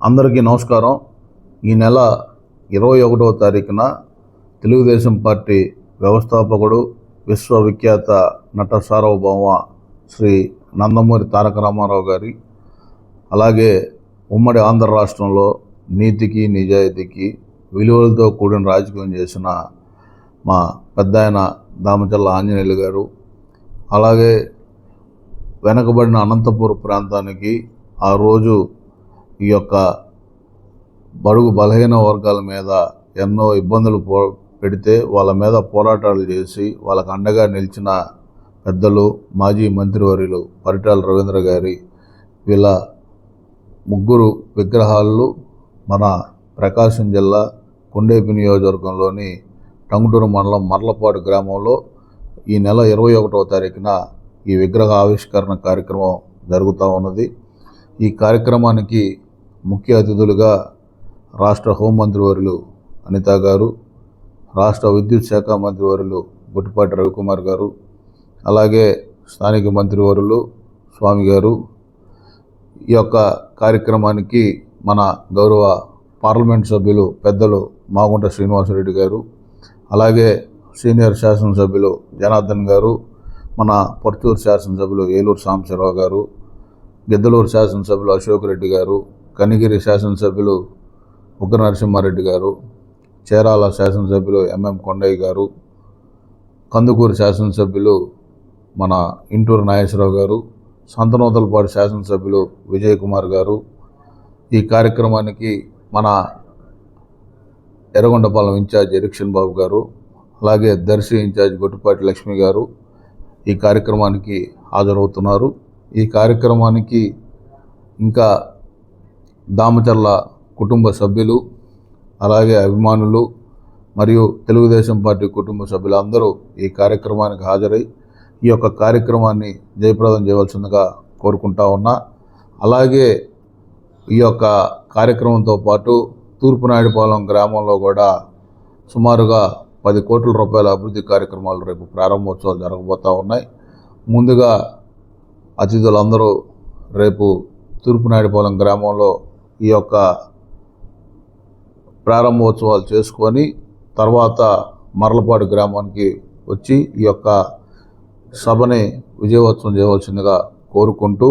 అందరికీ నమస్కారం. ఈ నెల ఇరవై ఒకటవ తారీఖున తెలుగుదేశం పార్టీ వ్యవస్థాపకుడు విశ్వవిఖ్యాత నట సార్వభౌమ శ్రీ నందమూరి తారక రామారావు గారి అలాగే ఉమ్మడి ఆంధ్ర రాష్ట్రంలో నీతికి నిజాయితీకి విలువలతో కూడిన రాజకీయం చేసిన మా పెద్ద ఆయన దామచల్ల ఆంజనేయులు గారు అలాగే వెనకబడిన అనంతపురం ప్రాంతానికి ఆ రోజు ఈ యొక్క బడుగు బలహీన వర్గాల మీద ఎన్నో ఇబ్బందులు పో పెడితే వాళ్ళ మీద పోరాటాలు చేసి వాళ్ళకు అండగా నిలిచిన పెద్దలు మాజీ మంత్రివర్యులు పరిటాల రవీంద్ర గారి వీళ్ళ ముగ్గురు విగ్రహాలు మన ప్రకాశం జిల్లా కొండేపి నియోజకవర్గంలోని టంగుటూరు మండలం మర్లపాడు గ్రామంలో ఈ నెల ఇరవై ఒకటవ తారీఖున ఈ విగ్రహ ఆవిష్కరణ కార్యక్రమం జరుగుతూ ఉన్నది. ఈ కార్యక్రమానికి ముఖ్య అతిథులుగా రాష్ట్ర హోంమంత్రివర్యులు అనిత గారు రాష్ట్ర విద్యుత్ శాఖ మంత్రివర్యులు గుట్టిపాటి రవికుమార్ గారు అలాగే స్థానిక మంత్రివర్యులు స్వామి గారు. ఈ యొక్క కార్యక్రమానికి మన గౌరవ పార్లమెంట్ సభ్యులు పెద్దలు మాగుంట శ్రీనివాసరెడ్డి గారు అలాగే సీనియర్ శాసనసభ్యులు జనార్దన్ గారు మన పర్చూరు శాసనసభ్యులు ఏలూరు సాంబశివరావు గారు గిద్దలూరు శాసనసభ్యులు అశోక్ రెడ్డి గారు కనిగిరి శాసనసభ్యులు ఉగ్ర నరసింహారెడ్డి గారు చేరాల శాసనసభ్యులు ఎంఎం కొండయ్య గారు కందుకూరు శాసనసభ్యులు మన ఇంటూరు నాగేశ్వరరావు గారు సంతనూతలపాడు శాసనసభ్యులు విజయ్ కుమార్ గారు. ఈ కార్యక్రమానికి మన ఎర్రగొండపాలెం ఇన్ఛార్జ్ ఎరిక్షన్ బాబు గారు అలాగే దర్శి ఇన్ఛార్జ్ గొట్టుపాటి లక్ష్మి గారు ఈ కార్యక్రమానికి హాజరవుతున్నారు. ఈ కార్యక్రమానికి ఇంకా దామచర్ల కుటుంబ సభ్యులు అలాగే అభిమానులు మరియు తెలుగుదేశం పార్టీ కుటుంబ సభ్యులు అందరూ ఈ కార్యక్రమానికి హాజరై ఈ యొక్క కార్యక్రమాన్ని జయప్రదం చేయవలసిందిగా కోరుకుంటా ఉన్నా. అలాగే ఈ యొక్క కార్యక్రమంతో పాటు తూర్పునాయుడుపాలెం గ్రామంలో కూడా సుమారుగా పది కోట్ల రూపాయల అభివృద్ధి కార్యక్రమాలు రేపు ప్రారంభోత్సవాలు జరగబోతూ ఉన్నాయి. ముందుగా అతిథులందరూ రేపు తూర్పునాయుడుపాలెం గ్రామంలో ఈ యొక్క ప్రారంభోత్సవాలు చేసుకొని తర్వాత మరలపాడు గ్రామానికి వచ్చి ఈ యొక్క సభని విజయవంతం చేయవలసిందిగా కోరుకుంటూ